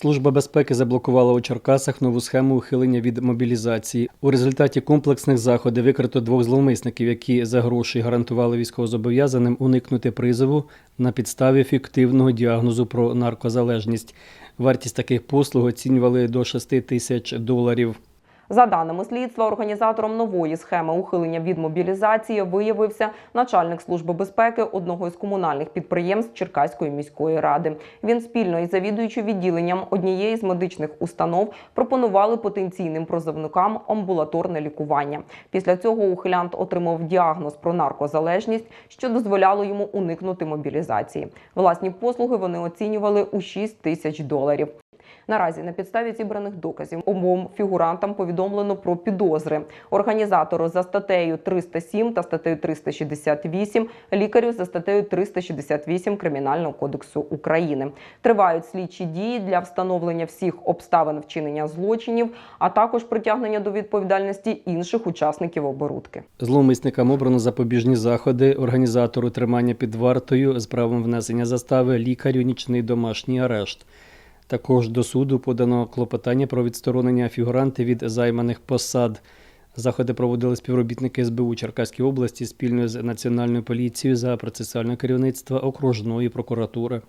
Служба безпеки заблокувала у Черкасах нову схему ухилення від мобілізації. У результаті комплексних заходів викрито двох зловмисників, які за гроші гарантували військовозобов'язаним уникнути призову на підставі фіктивного діагнозу про наркозалежність. Вартість таких послуг оцінювали до 6 тисяч доларів. За даними слідства, організатором нової схеми ухилення від мобілізації виявився начальник служби безпеки одного із комунальних підприємств Черкаської міської ради. Він спільно із завідуючим відділенням однієї з медичних установ пропонували потенційним призовникам амбулаторне лікування. Після цього ухилянт отримав діагноз про наркозалежність, що дозволяло йому уникнути мобілізації. Власні послуги вони оцінювали у 6 тисяч доларів. Наразі на підставі зібраних доказів обом фігурантам повідомлено про підозри організатору за статтею 307 та статтею 368, лікарю за статтею 368 Кримінального кодексу України. Тривають слідчі дії для встановлення всіх обставин вчинення злочинів, а також притягнення до відповідальності інших учасників оборудки. Зловмисникам обрано запобіжні заходи, організатору тримання під вартою з правом внесення застави, лікарю нічний домашній арешт. Також до суду подано клопотання про відсторонення фігуранти від займаних посад. Заходи проводили співробітники СБУ Черкаської області спільно з Національною поліцією за процесуальне керівництво окружної прокуратури.